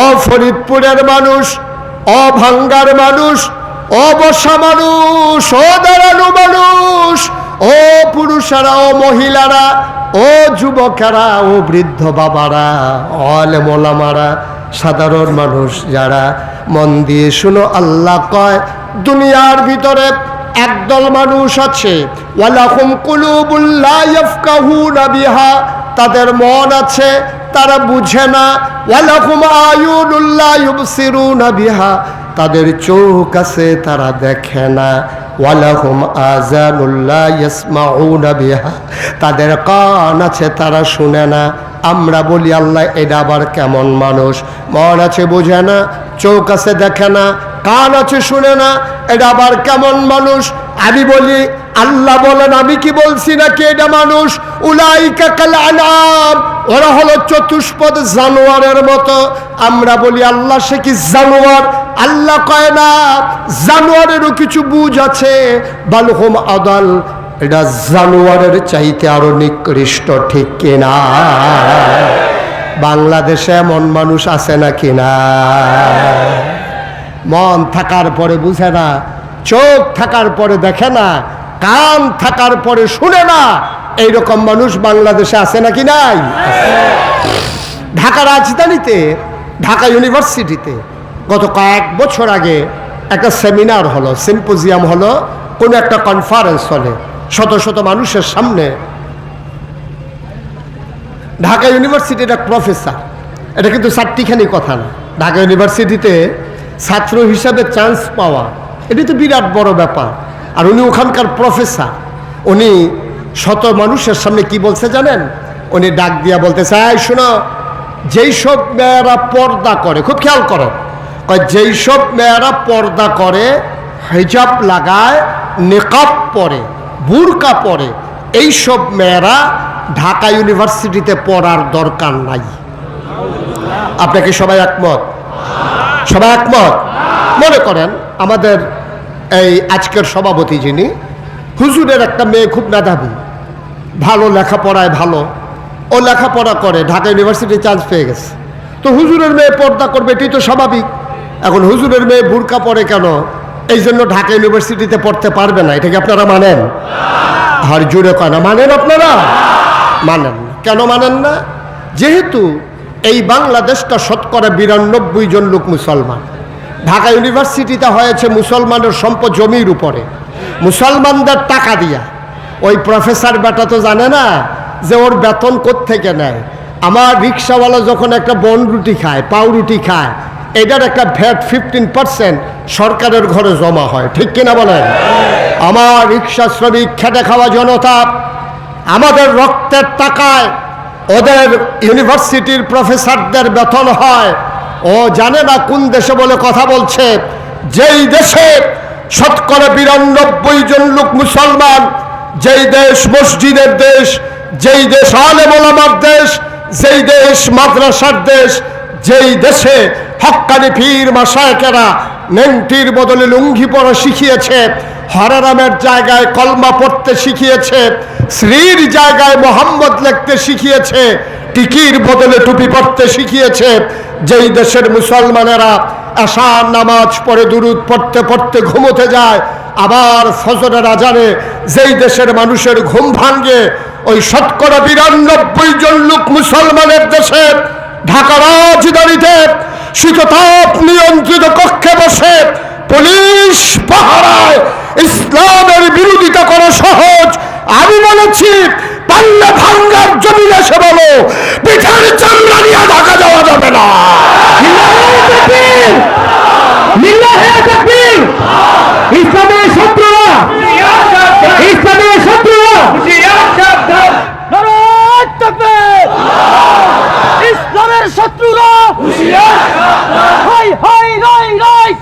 ও ফরিদপুরের মানুষ, অভাঙ্গার মানুষ, অবসা মানুষ ও দাঁড়ানো মানুষ, ও পুরুষেরা, ও মহিলারা, ও যুবকেরা, ও বৃদ্ধ বাবারা অলে মোলামারা, সাধারণ মানুষ যারা, মন দিয়ে শুনো, আল্লাহ কয়, দুনিয়ার ভিতরে একদল মানুষ আছে তাদের মন আছে তারা বুঝে না বিহা তাদের চোখ আছে, তারা দেখে না তাদের কান আছে, তারা শুনে না, আমরা বলি, আল্লাহ, এটা আবার কেমন মানুষ? মন আছে, বোঝে না, চোখ আছে, দেখে না, কান আছে, শুনে না, এটা আবার কেমন মানুষ? আমি বলি আল্লাহ বলেন, আমি কি বলছি নাকি এটা মানুষ? উলাইকা কাল ওরা হলো চতুষ্পদ জানোয়ারের মতো। আমরা বলি, আল্লাহ সে কি জানোয়ার? আল্লাহ কয় না, জানোয়ারেরও কিছু বুঝ আছে। বালহুম আদাল। এটা জানোয়ারের চাইতে আরও নিকৃষ্ট, ঠিক কিনা বাংলাদেশে এমন মানুষ আছে না? মন থাকার পরে বুঝে না, চোখ থাকার পরে দেখে না কান থাকার পরে শুনে না, এইরকম মানুষ বাংলাদেশে আছে নাকি নাই? ঢাকা রাজধানীতে, ঢাকা ইউনিভার্সিটিতে গত কয়েক বছর আগে একটা সেমিনার হলো, সিম্পোজিয়াম হলো, কোনো একটা কনফারেন্স হলে, শত শত মানুষের সামনে। ঢাকা ইউনিভার্সিটির এক প্রফেসর এটা কিন্তু চারটিখানি কথা না, ঢাকা ইউনিভার্সিটিতে ছাত্র হিসাবে চান্স পাওয়া, এটি তো বিরাট বড় ব্যাপার। আর উনি ওখানকার প্রফেসর। উনি শত মানুষের সামনে কি বলছে জানেন? উনি ডাক দিয়া বলতে চাই শোনো, যেই সব মেয়েরা পর্দা করে, খুব খেয়াল করেন যেই সব মেয়েরা পর্দা করে, হেজাব লাগায়, নেকাব পরে, বুরকা পরে এইসব মেয়েরা ঢাকা ইউনিভার্সিটিতে পড়ার দরকার নাই। আপনাকে সবাই একমত? সবাই একমত? মনে করেন আমাদের এই আজকের সভাপতি যিনি, হুজুরের একটা মেয়ে খুব মেধাবী, ভালো লেখাপড়ায় ভালো, ও লেখাপড়া করে, ঢাকা ইউনিভার্সিটি চান্স পেয়ে গেছে। তো হুজুরের মেয়ে পর্দা করবে এটি তো স্বাভাবিক। এখন হুজুরের মেয়ে বুরকা পরে কেন? এই জন্য ঢাকা ইউনিভার্সিটিতে পড়তে পারবে না এটাকে আপনারা মানেন? আর জুড়ে কেন মানেন আপনারা? মানেন কেন মানেন না? যেহেতু এই বাংলাদেশটা শতকরা বিরানব্বই জন লোক মুসলমান। ঢাকা ইউনিভার্সিটিতে হয়েছে মুসলমানের সম্পদ জমির উপরে। মুসলমানদের টাকা দিয়া। ওই প্রফেসর বেটা তো জানে না যে ওর বেতন থেকে নেয়। আমার রিক্সাওয়ালা যখন একটা বন রুটি খায় পাউরুটি খায়, এটার একটা ভ্যাট ফিফটিন পার্সেন্ট সরকারের ঘরে জমা হয়। ঠিক কিনা বলেন? আমার রিক্সা শ্রমিক খেটে খাওয়া জনতা আমাদের রক্তের টাকায় ওদের ইউনিভার্সিটির প্রফেসরদের বেতন হয়। ও জানে না কোন দেশে বলে কথা বলছে। যেই দেশে শতকরা বিরানব্বই জন লোক মুসলমান, যেই দেশ মসজিদের দেশ, যেই দেশ আলেমার দেশ, যেই দেশ মাদ্রাসার দেশ, যেই দেশে হক্কানি পীর, মাসায়কেরা নেংটির বদলে লুঙ্গি পরা শিখিয়েছে, হরারামের জায়গায় কলমা পড়তে শিখিয়েছে শ্রীর জায়গায় মোহাম্মদ লিখতে শিখিয়েছে, টিকির বদলে টুপি পড়তে শিখিয়েছে। যেই দেশের মুসলমানেরা আশার নামাজ পড়ে, দুরুদ পড়তে পড়তে ঘুমোতে যায়, আবার ফজরের আজানে যেই দেশের মানুষের ঘুম ভাঙ্গে ওই শতকরা বিরানব্বই জন লোক মুসলমানের দেশে, ঢাকা রাজধানীতে শীততাপ নিয়ন্ত্রিত কক্ষে বসে পুলিশ পাহারায় ইসলামের বিরোধিতা করা সহজ। আমি বলেছি পাল্লা ভাঙ্গার জমি এসে বলো পিঠার চামড়া নিয়ে ঢাকা যাওয়া যাবে না ইসলামের শত্রুরা ইসলামের শত্রুরা ইসলামের শত্রুরা হাই হাই রাই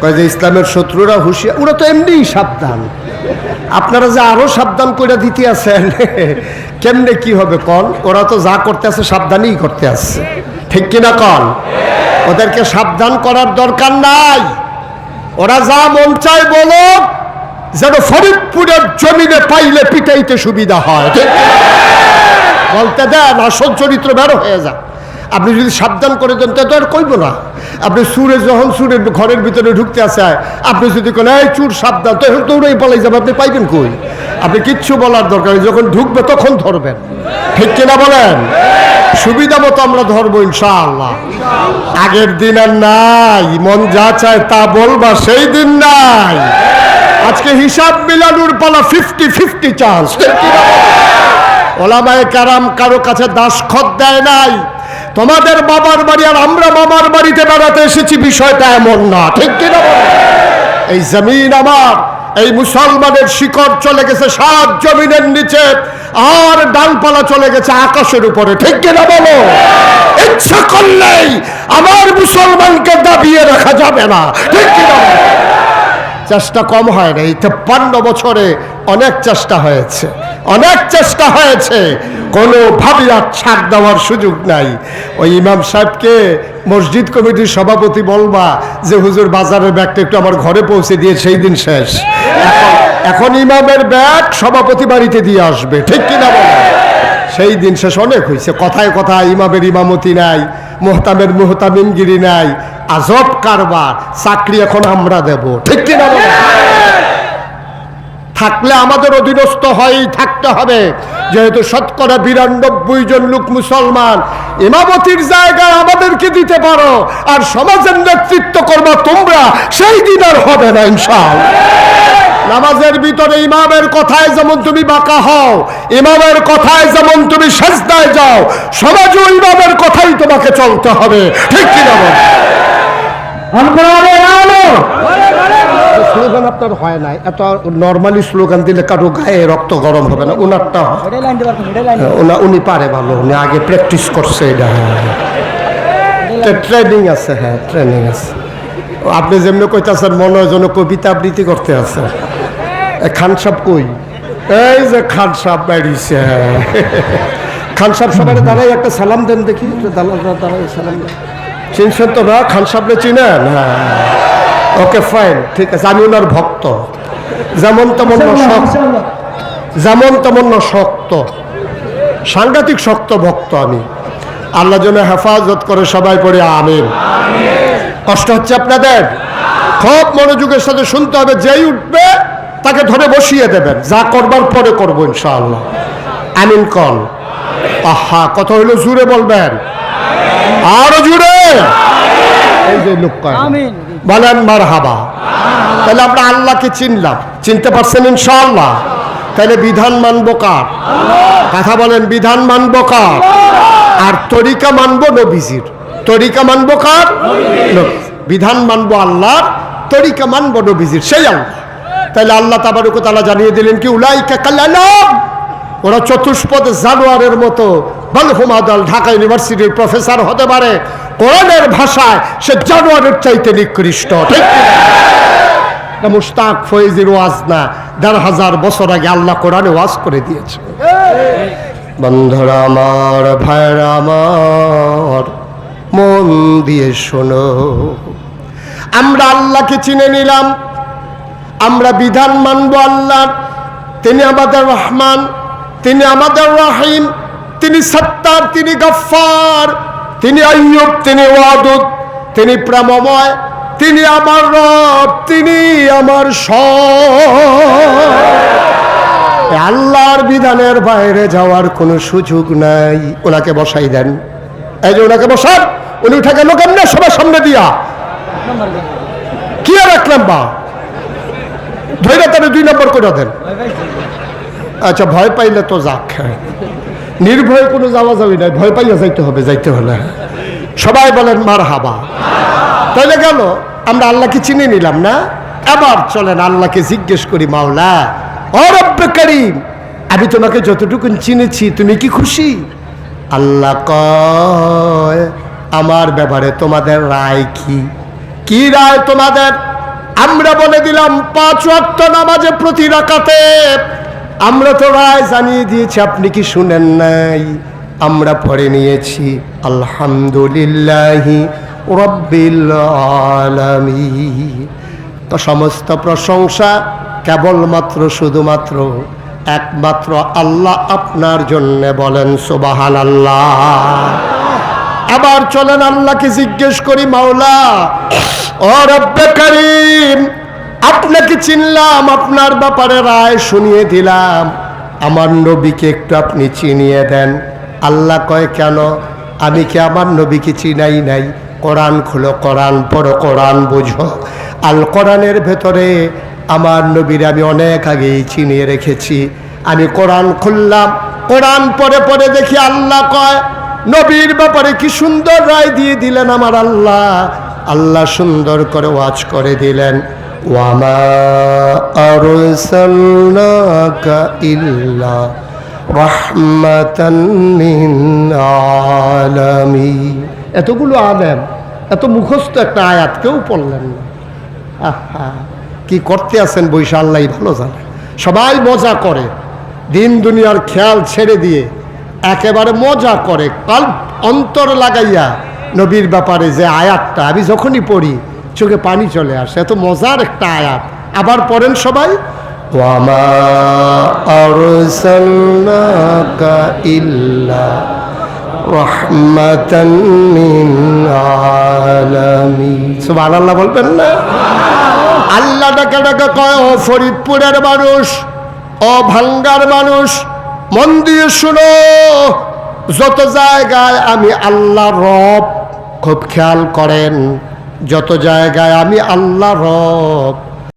কয় যে ইসলামের শত্রুরা হুঁশিয়ার ওরা তো এমনিই সাবধান। আপনারা যে আরও সাবধান করে দিতে আছেন, কেমনে কি হবে কল ওরা তো যা করতে আছে সাবধানই করতে আসছে ঠিক কিনা? কল ওদেরকে সাবধান করার দরকার নাই। ওরা যা মন চায় বলো যেন ফরিদপুরের জমিনে পাইলে পিটাইতে সুবিধা হয়। বলতে দেন, আসল চরিত্র বেরো হয়ে যা আপনি যদি সাবধান করে দেন, তা তো আর কইব না। আপনি সুরে যখন সুরের ঘরের ভিতরে ঢুকতে আসে, আপনি যদি কোন, এই চুর, সাবধান। তো এখন দৌড়াই পালাই যাবে, আপনি পাইবেন কই? আপনি কিচ্ছু বলার দরকার যখন ঢুকবে তখন ধরবেন। ঠিক কিনা বলেন? সুবিধা মতো আমরা ধরবো ইনশাআল্লাহ। আগের দিন আর নাই, মন যা চায় তা বলবা, সেই দিন নাই। আজকে হিসাব মিলানোর পালা ফিফটি ফিফটি চান্স ওলামায়ে কারাম কারও কাছে দাসখত দেয় নাই। তোমাদের বাবার বাড়ি আর আমরা বাবার বাড়িতে বেড়াতে এসেছি, বিষয়টা এমন না, ঠিক কিনা এই জমিন আমার, এই মুসলমানের শিকড় চলে গেছে সাত জমিনের নিচে, আর ডালপালা চলে গেছে আকাশের উপরে, ঠিক কিনা বলো? ইচ্ছা করলেই আমার মুসলমানকে দাবিয়ে রাখা যাবে না, ঠিক কিনা? চেষ্টা কম হয় না, এই তেপ্পান্ন বছরে অনেক চেষ্টা হয়েছে। অনেক চেষ্টা হয়েছে। কোনোভাবেই আর ছাড় দেওয়ার সুযোগ নাই। ওই ইমাম সাহেবকে মসজিদ কমিটির সভাপতি বলবা যে, হুজুর, বাজারের ব্যাগটা একটু আমার ঘরে পৌঁছে দিয়ে সেই দিন শেষ। এখন- ইমামের ব্যাগ সভাপতি বাড়িতে দিয়ে আসবে। ঠিক কিনা বলো? সেই দিন শেষ অনেক হয়েছে। কথায় কথায় ইমামের ইমামতি নাই, মোহতামের মোহতামিনগিরি নাই, আজব কারবার, চাকরি এখন আমরা দেব। ঠিক কিনা বলেন? থাকলে আমাদের অধীনস্থ হয়েই থাকতে হবে। যেহেতু শতকরা বিরানব্বই জন লোক মুসলমান, ইমামতির জায়গায় আমাদেরকে দিতে পারো, আর সমাজের নেতৃত্ব করবা তোমরা, সেই দিন আর হবে না ইনশাল নামাজের ভিতরে ইমামের কথায় যেমন তুমি বাঁকা হও, ইমামের কথায় যেমন তুমি সেজদায় যাও সমাজও ইমামের কথাই তোমাকে চলতে হবে। ঠিক কিনা বল? স্লোগান আপনার হয় নাই। এত নর্মালি স্লোগান দিলে কারও গায়ে রক্ত গরম হবে না ওনারটা ওনা উনি পারে ভালো উনি আগে প্র্যাকটিস করছে এটা হ্যাঁ। ট্রেনিং আছে হ্যাঁ ট্রেনিং আছে। আপনি যেমনি কইতাছেন মনে হয় যেন কবিতা আবৃত্তি করতে আছে। খান সাহেব কই? এই যে খান সাহেব বেরিয়েছে হ্যাঁ। খান সাহেব সবাই দাঁড়াই একটা সালাম দেন দেখি দাঁড়া- দাঁড়াই সালাম দেন। চিনছেন তো না খান সাহেবরে চিনেন? হ্যাঁ। ওকে ফাইন ঠিক আছে আমি ওনার ভক্ত। যেমন তেমন শক্ত। যেমন তেমন শক্ত। সাংঘাতিক শক্ত ভক্ত আমি। আল্লাহ যেন হেফাজত করে সবাই পড়ে আমিন। কষ্ট হচ্ছে আপনাদের? খুব মনোযোগের সাথে শুনতে হবে যেই উঠবে তাকে ধরে বসিয়ে দেবেন। যা করবার পরে করব ইনশাআল্লাহ। আমিন কল। আহা কত হইল জুড়ে বলবেন। আরও জুড়ে! এই যে লোক। বলেন মার হাবা তাহলে আমরা আল্লাহকে চিনলাম। চিনতে পারছেন ইনশাআল্লাহ। তাহলে বিধান মানবো কার? কথা বলেন বিধান মানবো কার? আর তরিকা মানবো নবীজির। তরিকা মানবো কার? বিধান মানবো আল্লাহর তরিকা মানবো নবীজির। সেই আল্লাহ। তাহলে আল্লাহ তাবারুকতালা জানিয়ে দিলেন কি উলাইকা কাল্লাম ওরা চতুষ্পদ জানোয়ারের মতো বলহুমাদল ঢাকা ইউনিভার্সিটির প্রফেসর হতে পারে। কোরআনের ভাষায় সে জানোয়ারের চাইতে নিকৃষ্ট, ঠিক? মুস্তাক ফয়েজির ওয়াজ না, দেড় হাজার বছর আগে আল্লাহ কোরআনে ওয়াজ করে দিয়েছে। বন্ধুরা আমার ভাইরা আমার, মন দিয়ে শোনো। আমরা আল্লাহকে চিনে নিলাম, আমরা বিধান মানব আল্লাহ তিনি আমাদের রহমান, তিনি আমাদের রাহিম। তিনি সত্তার, তিনি গফ্ফার, তিনি আইয়ুব, তিনি ওয়াদুদ, তিনি প্রেমময় তিনি আমার রব, তিনি আমার আল্লাহর বিধানের বাইরে যাওয়ার কোনো সুযোগ নাই। ওনাকে বসাই দেন। এই যে ওনাকে বসান, উনি উঠে গেল কেমনে সবার সামনে দিয়া। কি আর এক নাম্বার? ধৈর্য তাহলে দুই নম্বর করে দেন। আচ্ছা ভয় পাইলে তো যাক। নির্ভয়ে কোনো যাওয়া যাবে না, ভয় পাইয়া যাইতে হবে, যাইতে হলে। সবাই বলেন মার হাবা তাইলে গেল, আমরা আল্লাহকে চিনে নিলাম না? এবার চলেন, আল্লাহকে জিজ্ঞেস করি, মাওলা, ও রব্বে করিম, আমি তোমাকে যতটুকু চিনেছি, তুমি কি খুশি? আল্লাহ কয়, আমার ব্যাপারে তোমাদের রায় কি? কি রায় তোমাদের? আমরা বলে দিলাম, পাঁচ নামাজে প্রতি রাকাতে আমরা তো রায় জানিয়ে দিয়েছি, আপনি কি শুনেন নাই? আমরা পড়ে নিয়েছি, আলহামদুলিল্লাহি তো সমস্ত প্রশংসা কেবলমাত্র, শুধুমাত্র একমাত্র আল্লাহ আপনার জন্য বলেন সুবাহান আল্লাহ আবার চলেন আল্লাহকে জিজ্ঞেস করি, মাওলা, ও রব্বে করিম আপনাকে চিনলাম, আপনার ব্যাপারে রায় শুনিয়ে দিলাম। আমার নবীকে একটু আপনি চিনিয়ে দেন। আল্লাহ কয়, কেন? আমি কি আমার নবীকে চিনাই নাই? কোরআন খুলো, কোরআন পড়ো, কোরআন বোঝো। আল কোরআনের ভেতরে আমার নবীর আমি অনেক আগেই চিনিয়ে রেখেছি। আমি কোরআন খুললাম, কোরআন পরে পরে দেখি আল্লাহ কয়, নবীর ব্যাপারে কি সুন্দর রায় দিয়ে দিলেন আমার আল্লাহ। আল্লাহ সুন্দর করে ওয়াজ করে দিলেন। আরসালনাকা ইল্লা রাহমাতান লিল আলামিন এতগুলো আলেম, এত মুখস্থ একটা আয়াত কেউ পড়লেন না। আহা, কি করতে আছেন বৈশা আল্লাহ, ভালো জানে। সবাই মজা করে, দিন দুনিয়ার খেয়াল ছেড়ে দিয়ে একেবারে মজা করে কাল অন্তর লাগাইয়া নবীর ব্যাপারে যে আয়াতটা, আমি যখনই পড়ি চোখে পানি চলে আসে। এত মজার একটা আয়াত। আবার পড়েন সবাই, ওয়ামা আরসালনাকা ইল্লা রহমাতান লিল আলামিন। সুবহানাল্লাহ বলবেন না? আল্লাহ ডাকে ডাকে কয়, ও ফরিদপুরের মানুষ, ও ভাঙ্গার মানুষ, মন দিয়ে শুনো, যত জায়গায় আমি আল্লাহ রব, খুব খেয়াল করেন যত জায়গায় আমি আল্লাহ রব